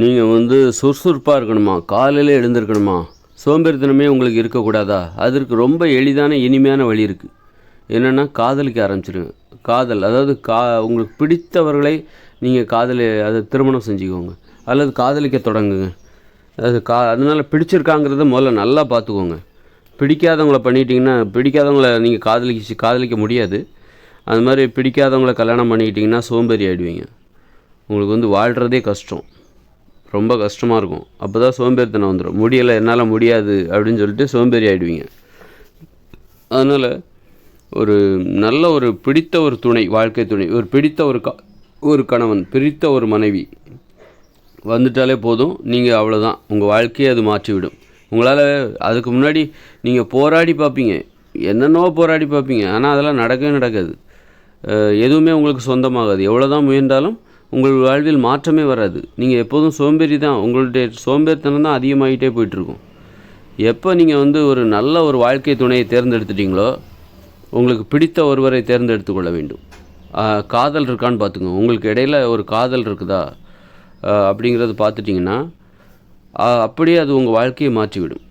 நீங்கள் வந்து சுறுசுறுப்பாக இருக்கணுமா? காலையில் எழுந்திருக்கணுமா? சோம்பேறித்தனமே உங்களுக்கு இருக்கக்கூடாதா? அதற்கு ரொம்ப எளிதான இனிமையான வழி இருக்குது என்னென்னா காதலிக்க ஆரம்பிச்சிருங்க. காதல் அதாவது கா உங்களுக்கு பிடித்தவர்களை நீங்கள் காதலி அதை திருமணம் செஞ்சுக்கோங்க. அல்லது காதலிக்க தொடங்குங்க. அது கா அதனால் பிடிச்சிருக்காங்கிறத முதல்ல நல்லா பார்த்துக்கோங்க. பிடிக்காதவங்கள பண்ணிட்டீங்கன்னா பிடிக்காதவங்கள நீங்கள் காதலிச்சு காதலிக்க முடியாது. அது மாதிரி பிடிக்காதவங்கள கல்யாணம் பண்ணிக்கிட்டிங்கன்னா சோம்பேறி ஆகிடுவீங்க உங்களுக்கு வந்து வாழ்கிறதே கஷ்டம். ரொம்ப கஷ்டமாக இருக்கும். அப்போ தான் சோம்பேறித்தனம் வந்துடும் முடியலை என்னால் முடியாது அப்படின்னு சொல்லிட்டு சோம்பேறி ஆகிடுவீங்க அதனால் ஒரு நல்ல ஒரு பிடித்த ஒரு துணை வாழ்க்கை துணை ஒரு பிடித்த ஒரு க ஒரு கணவன் பிடித்த ஒரு மனைவி வந்துட்டாலே போதும். நீங்கள் அவ்வளோதான் உங்கள் வாழ்க்கையை அது மாற்றிவிடும். உங்களால் அதுக்கு முன்னாடி நீங்கள் போராடி பார்ப்பீங்க. என்னென்னவோ போராடி பார்ப்பீங்க. ஆனால் அதெல்லாம் நடக்கவே நடக்காது. எதுவுமே உங்களுக்கு சொந்தமாகாது. எவ்வளோ தான் முயன்றாலும் உங்கள் வாழ்வில் மாற்றமே வராது. நீங்கள் எப்போதும் சோம்பேறி தான். உங்களுடைய சோம்பேறித்தனம் தான் அதிகமாகிட்டே போயிட்டுருக்கும். எப்போ நீங்கள் வந்து ஒரு நல்ல ஒரு வாழ்க்கை துணையை தேர்ந்தெடுத்துட்டீங்களோ உங்களுக்கு பிடித்த ஒருவரை தேர்ந்தெடுத்து கொள்ள வேண்டும். காதல் இருக்கான்னு பார்த்துங்க உங்களுக்கு இடையில ஒரு காதல் இருக்குதா? ஆஹ் அப்படிங்கிறத பார்த்துட்டிங்கன்னா அப்படியே அது உங்கள் வாழ்க்கையை மாற்றிவிடும்.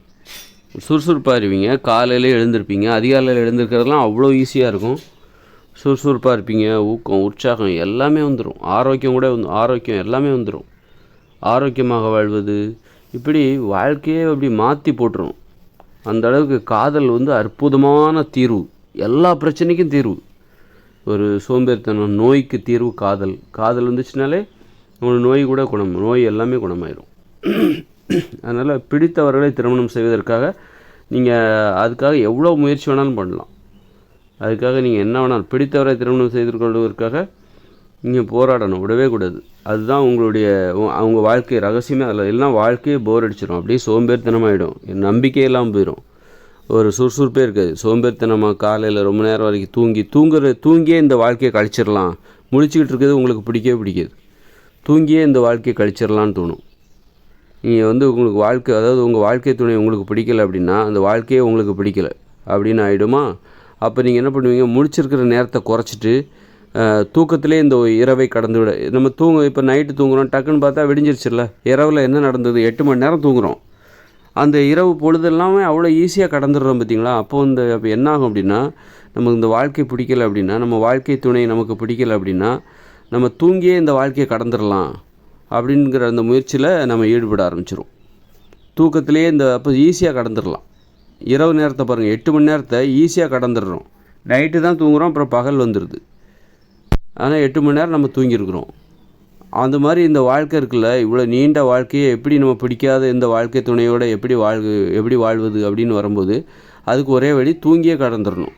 சுறுசுறுப்பாக இருவீங்க காலையில் எழுந்திருப்பீங்க. அதிகாலையில் எழுந்திருக்கிறதுலாம் அவ்வளோ ஈஸியாக இருக்கும். சுறுசுறுப்பாக இருப்பீங்க ஊக்கம் உற்சாகம் எல்லாமே வந்துடும் ஆரோக்கியம் கூட வந்து ஆரோக்கியம் எல்லாமே வந்துடும் ஆரோக்கியமாக வாழ்வது இப்படி வாழ்க்கையே அப்படி மாற்றி போட்டுரும். அந்த அளவுக்கு காதல் வந்து அற்புதமான தீர்வு. எல்லா பிரச்சனைக்கும் தீர்வு. ஒரு சோம்பேறித்தனம் நோய்க்கு தீர்வு காதல். காதல் வந்துச்சுனாலே உங்களுக்கு நோய் கூட குணம் நோய் எல்லாமே குணமாயிரும். அதனால் பிடித்தவர்களை திருமணம் செய்வதற்காக நீங்கள் அதுக்காக எவ்வளோ முயற்சி வேணாலும் பண்ணலாம். அதுக்காக நீங்கள் என்ன வேணாலும் பிடித்தவரை திருமணம் செய்து கொள்வதற்காக நீங்கள் போராடணும் விடவே கூடாது. அதுதான் உங்களுடைய அவங்க வாழ்க்கை ரகசியமே. அதில் இல்லைன்னா வாழ்க்கையே போர் அடிச்சிடும் அப்படியே சோம்பேறித்தனமாகிடும் என் நம்பிக்கையெல்லாம் போயிடும் ஒரு சுறுசுறுப்பே இருக்காது. சோம்பேறித்தனமாக காலையில் ரொம்ப நேரம் வரைக்கும் தூங்கி தூங்குற தூங்கியே இந்த வாழ்க்கையை கழிச்சிடலாம். முடிச்சுக்கிட்டு இருக்கிறது உங்களுக்கு பிடிக்கவே பிடிக்காது. தூங்கியே இந்த வாழ்க்கையை கழிச்சிடலான்னு தோணும். நீங்கள் வந்து உங்களுக்கு வாழ்க்கை அதாவது உங்கள் வாழ்க்கை துணை உங்களுக்கு பிடிக்கல அப்படின்னா அந்த வாழ்க்கையே உங்களுக்கு பிடிக்கல. அப்படின்னு ஆகிடுமா அப்போ நீங்கள் என்ன பண்ணுவீங்க? முடிச்சிருக்கிற நேரத்தை குறைச்சிட்டு தூக்கத்திலே இந்த இரவை கடந்து விட நம்ம தூங்க இப்போ நைட்டு தூங்குறோம் டக்குன்னு பார்த்தா விடிஞ்சிருச்சுல்ல. இரவில் என்ன நடந்தது? எட்டு மணி நேரம் தூங்குறோம். அந்த இரவு பொழுது எல்லாமே அவ்வளோ ஈஸியாக கடந்துடுறோம் பார்த்தீங்களா? அப்போது இந்த அப்போ என்ன ஆகும் அப்படின்னா நமக்கு இந்த வாழ்க்கை பிடிக்கல அப்படின்னா நம்ம வாழ்க்கை துணை நமக்கு பிடிக்கல அப்படின்னா நம்ம தூங்கியே இந்த வாழ்க்கையை கடந்துடலாம் அப்படிங்கிற அந்த முயற்சியில் நம்ம ஈடுபட ஆரம்பிச்சிடும் தூக்கத்திலே இந்த அப்போ ஈஸியாக கடந்துடலாம். இரவு நேரத்தை பாருங்கள் எட்டு மணி நேரத்தை ஈஸியாக கடந்துடுறோம். நைட்டு தான் தூங்குகிறோம் அப்புறம் பகல் வந்துடுது. ஆனால் எட்டு மணி நேரம் நம்ம தூங்கியிருக்கிறோம். அந்த மாதிரி இந்த வாழ்க்கை இருக்குல்ல இவ்வளோ நீண்ட வாழ்க்கையை எப்படி நம்ம பிடிக்காத இந்த வாழ்க்கை துணையோட எப்படி வாழ்வு எப்படி வாழ்வது அப்படின்னு வரும்போது அதுக்கு ஒரே வழி தூங்கியே கடந்துடணும்.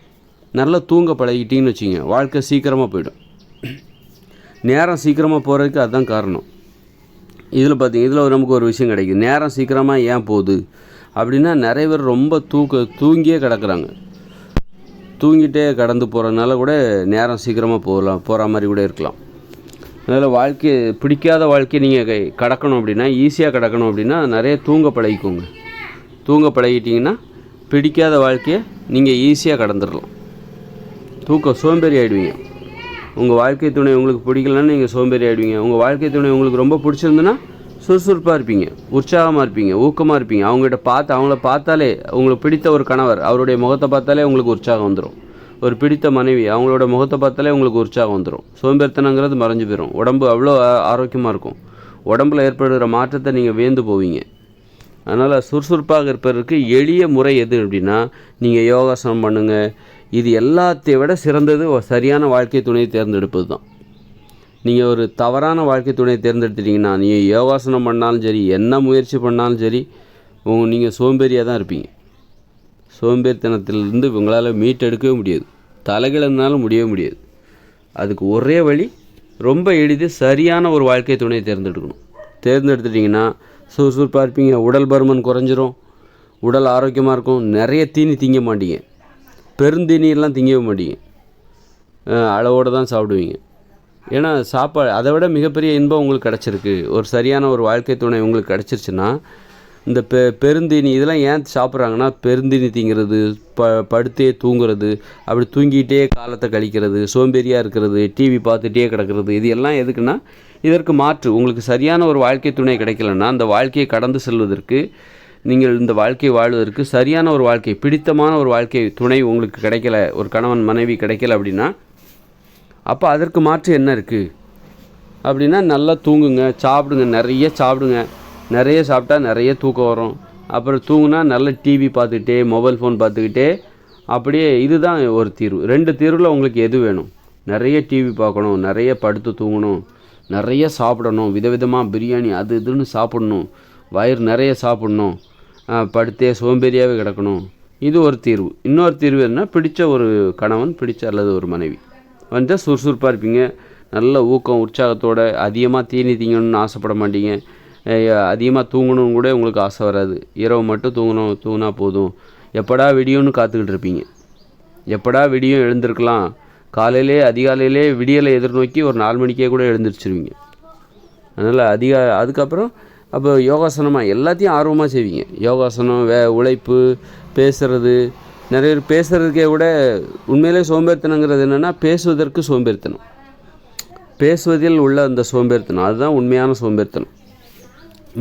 நல்லா தூங்க பழகிட்டிங்கன்னு வச்சுங்க வாழ்க்கை சீக்கிரமாக போயிடும். நேரம் சீக்கிரமாக போகிறதுக்கு அதுதான் காரணம். இதில் பார்த்தீங்க இதில் நமக்கு ஒரு விஷயம் கிடைக்குது நேரம் சீக்கிரமாக ஏன் போகுது? அப்படின்னா நிறைய பேர் ரொம்ப தூக்க தூங்கியே கிடக்குறாங்க. தூங்கிட்டே கடந்து போகிறதுனால கூட நேரம் சீக்கிரமாக போகலாம் போகிற மாதிரி கூட இருக்கலாம். அதனால் வாழ்க்கையை பிடிக்காத வாழ்க்கையை நீங்கள் கடக்கணும் அப்படின்னா ஈஸியாக கடக்கணும் அப்படின்னா நிறைய தூங்க பழகிக்கோங்க. தூங்க பழகிட்டிங்கன்னா பிடிக்காத வாழ்க்கையை நீங்கள் ஈஸியாக கடந்துடலாம். தூக்கம் சோம்பேறி ஆகிடுவீங்க உங்கள் வாழ்க்கை துணை உங்களுக்கு பிடிக்கலன்னா நீங்கள் சோம்பேறி ஆகிடுவீங்க உங்கள் வாழ்க்கை துணை உங்களுக்கு ரொம்ப பிடிச்சிருந்துன்னா சுறுசுறுப்பாக இருப்பீங்க. உற்சாகமாக இருப்பீங்க. ஊக்கமாக இருப்பீங்க. அவங்ககிட்ட பார்த்து அவங்கள பார்த்தாலே உங்களுக்கு பிடித்த ஒரு கணவர் அவருடைய முகத்தை பார்த்தாலே உங்களுக்கு உற்சாகம் வந்துடும் ஒரு பிடித்த மனைவி அவங்களோட முகத்தை பார்த்தாலே உங்களுக்கு உற்சாகம் வந்துடும் சோம்பேறித்தனங்கிறது மறைஞ்சு போயிடும் உடம்பு அவ்வளோ ஆரோக்கியமாக இருக்கும். உடம்புல ஏற்படுகிற மாற்றத்தை நீங்கள் வேந்து போவீங்க. அதனால் சுறுசுறுப்பாக இருப்பதற்கு எளிய முறை எது அப்படின்னா நீங்கள் யோகாசனம் பண்ணுங்கள் இது எல்லாத்தையும் விட சிறந்தது ஒரு சரியான வாழ்க்கை துணையை தேர்ந்தெடுப்பது தான் நீங்கள் ஒரு தவறான வாழ்க்கை துணையை தேர்ந்தெடுத்துட்டிங்கன்னா நீங்கள் யோகாசனம் பண்ணாலும் சரி என்ன முயற்சி பண்ணாலும் சரி உங்க நீங்கள் சோம்பேறியாக தான் இருப்பீங்க. சோம்பேறித்தனத்திலிருந்து உங்களால் மீட்டெடுக்கவே முடியாது. தலைகிழந்தாலும் முடியவே முடியாது. அதுக்கு ஒரே வழி ரொம்ப எளிது சரியான ஒரு வாழ்க்கை துணையை தேர்ந்தெடுக்கணும். தேர்ந்தெடுத்துட்டிங்கன்னா சுறுசுறுப்பாக இருப்பீங்க உடல் பருமன் குறைஞ்சிரும் உடல் ஆரோக்கியமாக இருக்கும் நிறைய தீனி திங்க மாட்டீங்க. பெருந்தீனியெல்லாம் திங்கவே மாட்டீங்க. அளவோடு தான் சாப்பிடுவீங்க. ஏன்னா சாப்பாடு அதை விட மிகப்பெரிய இன்பம் உங்களுக்கு கிடச்சிருக்கு. ஒரு சரியான ஒரு வாழ்க்கை துணை உங்களுக்கு கிடச்சிருச்சுன்னா இந்த பெ பெருந்தீனி இதெல்லாம் ஏன் சாப்பிட்றாங்கன்னா பெருந்தீனி தீங்கிறது ப படுத்தே தூங்குறது அப்படி தூங்கிட்டே காலத்தை கழிக்கிறது சோம்பேறியாக இருக்கிறது டிவி பார்த்துட்டே கிடக்கிறது இது எல்லாம் எதுக்குன்னா இதற்கு மாற்று. உங்களுக்கு சரியான ஒரு வாழ்க்கை துணை கிடைக்கலன்னா அந்த வாழ்க்கையை கடந்து செல்வதற்கு நீங்கள் இந்த வாழ்க்கை வாழ்வதற்கு சரியான ஒரு வாழ்க்கை பிடித்தமான ஒரு வாழ்க்கை துணை உங்களுக்கு கிடைக்கல ஒரு கணவன் மனைவி கிடைக்கல அப்படின்னா அப்போ அதற்கு மாற்று என்ன இருக்குது அப்படின்னா நல்லா தூங்குங்க சாப்பிடுங்க நிறைய சாப்பிடுங்க. நிறைய சாப்பிட்டா நிறைய தூக்கம் வரும். அப்புறம் தூங்குனா நல்ல டிவி பார்த்துக்கிட்டே மொபைல் ஃபோன் பார்த்துக்கிட்டே அப்படியே இதுதான் ஒரு தீர்வு. ரெண்டு தீர்வில் உங்களுக்கு எது வேணும்? நிறைய டிவி பார்க்கணும் நிறைய படுத்து தூங்கணும் நிறைய சாப்பிடணும் விதவிதமாக பிரியாணி அது இதுன்னு சாப்பிடணும் வயிறு நிறைய சாப்பிடணும் படுத்தே சோம்பேறியாகவே கிடக்கணும். இது ஒரு தீர்வு. இன்னொரு தீர்வு என்ன பிடித்த ஒரு கணவன் பிடிச்ச அல்லது ஒரு மனைவி. வந்து சுறுசுறுப்பாக இருப்பீங்க. நல்ல ஊக்கம் உற்சாகத்தோடு அதிகமாக தீனி தீங்கணும்னு ஆசைப்பட மாட்டீங்க. அதிகமாக தூங்கணும்னு கூட உங்களுக்கு ஆசை வராது. இரவு மட்டும் தூங்கணும் தூங்கினா போதும். எப்படா விடியும்னு காத்துக்கிட்டு இருப்பீங்க. எப்படா விடியும் எழுந்திருக்கலாம். காலையிலே அதிகாலையிலே விடியலை எதிர்நோக்கி ஒரு நாலு மணிக்கே கூட எழுந்திரிச்சிருவீங்க. அதனால் அதிக அதுக்கப்புறம் அப்போ யோகாசனமாக எல்லாத்தையும் ஆர்வமாக செய்வீங்க. யோகாசனம் வே உழைப்பு பேசுகிறது நிறைய பேர் பேசுகிறதுக்கே கூட உண்மையிலே சோம்பேறித்தனங்கிறது என்னென்னா பேசுவதற்கு சோம்பேறித்தனம். பேசுவதில் உள்ள அந்த சோம்பேறித்தனம் அதுதான் உண்மையான சோம்பேறித்தனம்.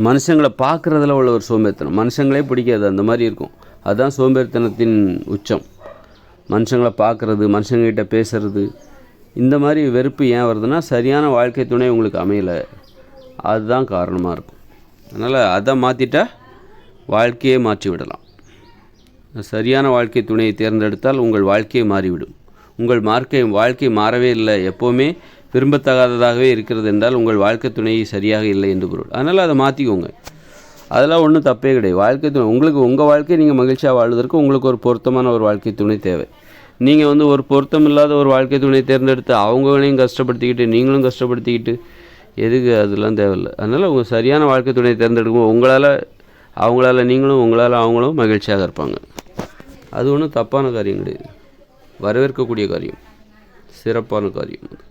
மனுஷங்களை பார்க்குறதுல உள்ள ஒரு சோம்பேறித்தனம். மனுஷங்களே பிடிக்காது அந்த மாதிரி இருக்கும். அதுதான் சோம்பேறித்தனத்தின் உச்சம். மனுஷங்களை பார்க்குறது மனுஷங்ககிட்ட பேசுறது இந்த மாதிரி வெறுப்பு ஏன் வருதுன்னா சரியான வாழ்க்கை துணை உங்களுக்கு அமையலை. அதுதான் காரணமாக இருக்கும். அதனால் அதை மாற்றிட்டா வாழ்க்கையே மாற்றி விடலாம் சரியான வாழ்க்கை துணையை தேர்ந்தெடுத்தால் உங்கள் வாழ்க்கையை மாறிவிடும். உங்கள் மார்க்கை வாழ்க்கை மாறவே இல்லை. எப்போவுமே விரும்பத்தகாததாகவே இருக்கிறது என்றால் உங்கள் வாழ்க்கை துணையை சரியாக இல்லை என்று பொருள். அதனால் அதை மாற்றிக்கோங்க அதெல்லாம் ஒன்றும் தப்பே கிடையாது. வாழ்க்கை துணை உங்களுக்கு உங்கள் வாழ்க்கையை நீங்கள் மகிழ்ச்சியாக வாழ்வதற்கு உங்களுக்கு ஒரு பொருத்தமான ஒரு வாழ்க்கை துணை தேவை. நீங்கள் வந்து ஒரு பொருத்தம் இல்லாத ஒரு வாழ்க்கை துணையை தேர்ந்தெடுத்து அவங்களையும் கஷ்டப்படுத்திக்கிட்டு நீங்களும் கஷ்டப்படுத்திக்கிட்டு எதுக்கு அதெல்லாம் தேவையில்லை. அதனால் உங்கள் சரியான வாழ்க்கை துணையை தேர்ந்தெடுக்கும்போது உங்களால் அவங்களால நீங்களும் உங்களால் அவங்களும் மகிழ்ச்சியாக இருப்பாங்க. அது ஒன்றும் தப்பான காரியம் கிடையாது. வரவேற்கக்கூடிய காரியம். சிறப்பான காரியம் அது.